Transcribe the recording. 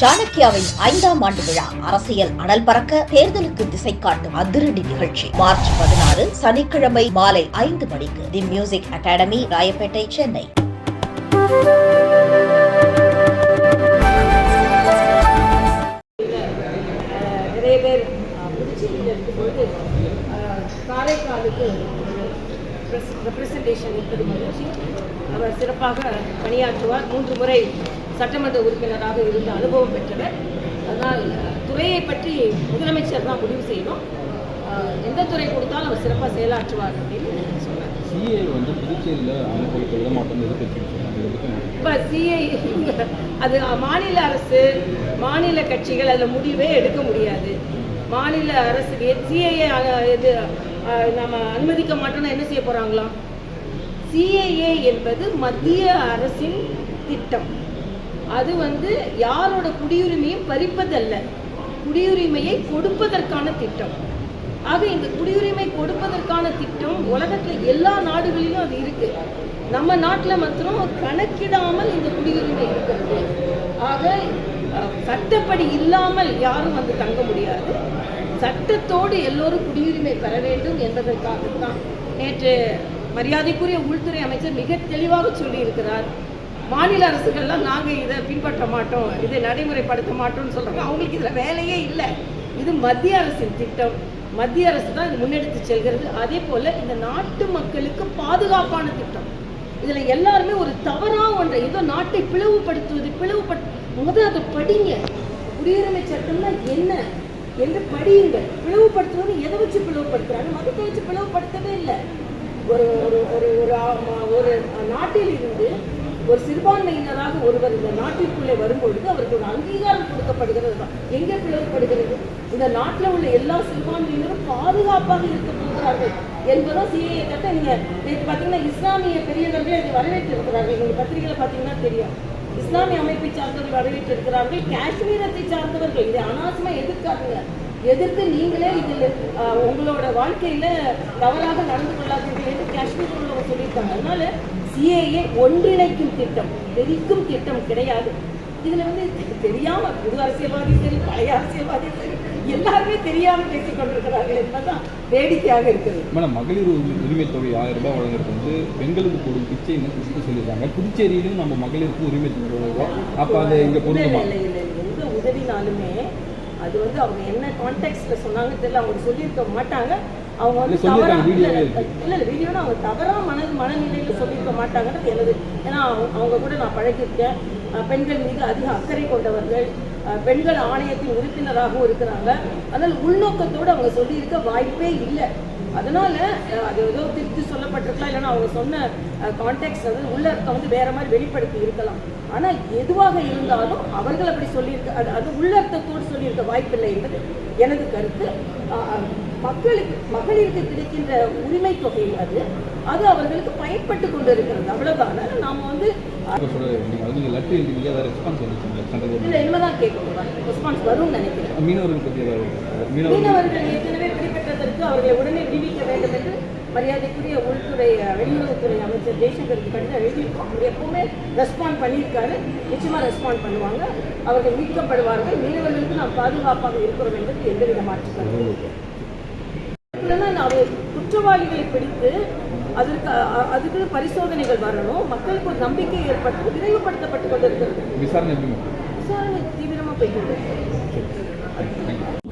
சாணக்கியாவின் ஐந்தாம் ஆண்டு விழா அரசியல் அனல் பறக்க தேர்தலுக்கு திசை காட்டும் அதிரடி நிகழ்ச்சி. மார்ச் பதினாறு சனிக்கிழமை மாலை ஐந்து மணிக்கு the music academy Royapettah Chennai. நிறைய பேர் புதுச்சேரியில் இருக்கும்போது காரைக்காலுக்கு ரெப்ரசன்டேஷன் இருப்பது அவர் சிறப்பாக பணியாற்றுவார். மூன்று முறை சட்டமன்ற உறுப்பினராக இருந்த அனுபவம் பெற்றவர். அதனால் துறையை பற்றி முதலமைச்சர் தான் முடிவு செய்யணும். எந்த துறை கொடுத்தாலும் அவர் சிறப்பாக செயலாற்றுவார் அப்படின்னு சொன்னார் சிஏ வந்து புதுச்சேரியில் மாட்டோம் இப்போ சிஐ அது மாநில அரசு மாநில கட்சிகள் அதில் முடிவே எடுக்க முடியாது. மாநில அரசுக்கு சிஐஏ இது நம்ம அனுமதிக்க மாட்டோம்னா என்ன செய்ய போகிறாங்களாம் சிஏஏ என்பது மத்திய அரசின் திட்டம். அது வந்து யாரோட குடியுரிமையும் பறிப்பதல்ல. குடியுரிமையை கொடுப்பதற்கான திட்டம். ஆக இந்த குடியுரிமை கொடுப்பதற்கான திட்டம் உலகத்துல எல்லா நாடுகளிலும் அது இருக்கு. நம்ம நாட்டில் மாத்திரம் கணக்கிடாமல் இந்த குடியுரிமை இருக்கிறது. ஆக சட்டப்படி இல்லாமல் யாரும் வந்து தங்க முடியாது. சட்டத்தோடு எல்லோரும் குடியுரிமை பெற வேண்டும் என்பதற்காகத்தான் நேற்று மரியாதைக்குரிய உள்துறை அமைச்சர் மிக தெளிவாக சொல்லியிருக்கிறார். மாநில அரசுகள்லாம் நாங்கள் இதை பின்பற்ற மாட்டோம் இதை நடைமுறைப்படுத்த மாட்டோம்னு சொல்கிறாங்க அவங்களுக்கு இதில் வேலையே இல்லை. இது மத்திய அரசின் திட்டம். மத்திய அரசு தான் இது முன்னெடுத்து செல்கிறது. அதே போல் இந்த நாட்டு மக்களுக்கு பாதுகாப்பான திட்டம். இதில் எல்லாருமே ஒரு தவறாக ஒன்றை ஏதோ நாட்டை பிளவுபடுத்துவது பிளவுபடு முதல் அதை படிங்க. குடியுரிமை சட்டம்னா என்ன? என்று படியுங்கள். பிளவுபடுத்துவது எதை வச்சு பிளவுபடுத்துறாங்க? மதத்தை வச்சு பிளவுபடுத்தவே இல்லை. ஒரு ஒரு ஒரு ஒரு நாட்டில் இருந்து ஒரு சிறுபான்மையினராக ஒருவர் இந்த நாட்டிற்குள்ளே வரும்பொழுது அவருக்கு ஒரு அங்கீகாரம் கொடுக்கப்படுகிறது. தான் எங்கே பிளவுபடுகிறது இந்த நாட்டில் உள்ள எல்லா சிறுபான்மையினரும் பாதுகாப்பாக இருக்க போகிறார்கள் என்பதும் சிஏஏ சட்டம் நீங்க நேற்று பார்த்தீங்கன்னா இஸ்லாமிய பெரியவர்களே அதை வரவேற்று இருக்கிறார்கள் நீங்க பத்திரிகையில பார்த்தீங்கன்னா தெரியும். இஸ்லாமிய அமைப்பை சார்ந்தவர்கள் வரவேற்று இருக்கிறார்கள் காஷ்மீரத்தை சார்ந்தவர்கள் இதை அனாவசியமா எதிர்க்காதுங்க. எதிர்த்து நீங்களே இதில் உங்களோட வாழ்க்கையில தவறாக நடந்து கொள்ளாதீர்கள் என்று காஷ்மீர் உள்ளவங்க சொல்லியிருக்காங்க. அதனால சிஏஏ ஒன்றிணைக்கும் திட்டம் பிரிக்கும் திட்டம் கிடையாது. இதுல வந்து தெரியாம புது அரசியல்வாதி சரி பழைய அரசியல்வாதி சரி எல்லாருமே தெரியாம பேசிக் கொண்டிருக்கிறார்கள் என்பதுதான் வேடிக்கையாக இருக்கிறது. மேடம் மகளிர் உரி- உரிமை தொகை ஆயிரம் ரூபாய் வழங்குறது வந்து பெண்களுக்கு போடும் குறிப்பிட்டு சொல்லியிருக்காங்க? புதுச்சேரியிலும் நம்ம மகளிருக்கு உரிமை தொகை. அப்போ அதை இங்கே பொருந்துமா? இல்லை உதவினாலுமே அது வந்து அவங்க என்ன கான்டெக்ட்ல சொன்னாங்க தெரியல. அவங்க சொல்லியிருக்க மாட்டாங்க. அவங்க வந்து தவறா இல்ல இல்ல வீடியோனா அவங்க தவறா மன மனநிலையில சொல்லியிருக்க மாட்டாங்கன்றது எனது ஏன்னா அவங்க- அவங்க கூட நான் பழகியிருக்கேன். பெண்கள் மீது அதிக அக்கறை கொண்டவர்கள் பெண்கள் ஆணையத்தின் உறுப்பினராகவும் இருக்கிறாங்க. அதனால் உள்நோக்கத்தோடு அவங்க சொல்லியிருக்க வாய்ப்பே இல்லை. அதனால அது ஏதோ திருத்தி சொல்லப்பட்டிருக்கலாம் இல்லைன்னா அவங்க சொன்ன கான்டெக்ட் வந்து உள்ள வந்து வேற மாதிரி வெளிப்படுத்தி இருக்கலாம். ஆனா எதுவாக இருந்தாலும் அவர்கள் அப்படி சொல்லியிருக்க அது அது உள்ளர்த்தத்தோடு சொல்லியிருக்க வாய்ப்பில்லை என்பது எனது கருத்து. மக்களுக்கு மகளிருக்கு கிடைக்கின்ற உரிமை தொகை அது. அது அவர்களுக்கு பயன்பட்டு கொண்டு இருக்கிறது அவ்வளவுதான் நாம வந்து இல்ல கவர்மெண்ட் இனிமேதான் கேட்க போறாங்க ரெஸ்பான்ஸ் வரும்னு நினைக்கிறேன். மீனவர்கள் ஏற்கனவே பிடிபட்டதற்கு அவர்களை உடனே மரியாதைக்குரிய உள்துறை வெளியுறவுத்துறை அமைச்சர் ஜெய்சங்கருக்கு கடிதம் எழுதியிருக்கோம். அவர் எப்பவுமே ரெஸ்பாண்ட் பண்ணியிருக்காரு. நிச்சயமா ரெஸ்பாண்ட் பண்ணுவாங்க. அவர்கள் மீட்கப்படுவார்கள். மீனவர்களுக்கு நாம் பாதுகாப்பாக இருக்கிறோம் என்பது மாற்று இல்லைன்னா நான் குற்றவாளிகளை பிடித்து அதற்கு அதுக்கு பரிசோதனைகள் வரணும். மக்களுக்கு ஒரு நம்பிக்கை ஏற்பட்டு விரைவுபடுத்தப்பட்டு கொண்டிருக்கிறது. விசாரணை எப்படி? மேடம்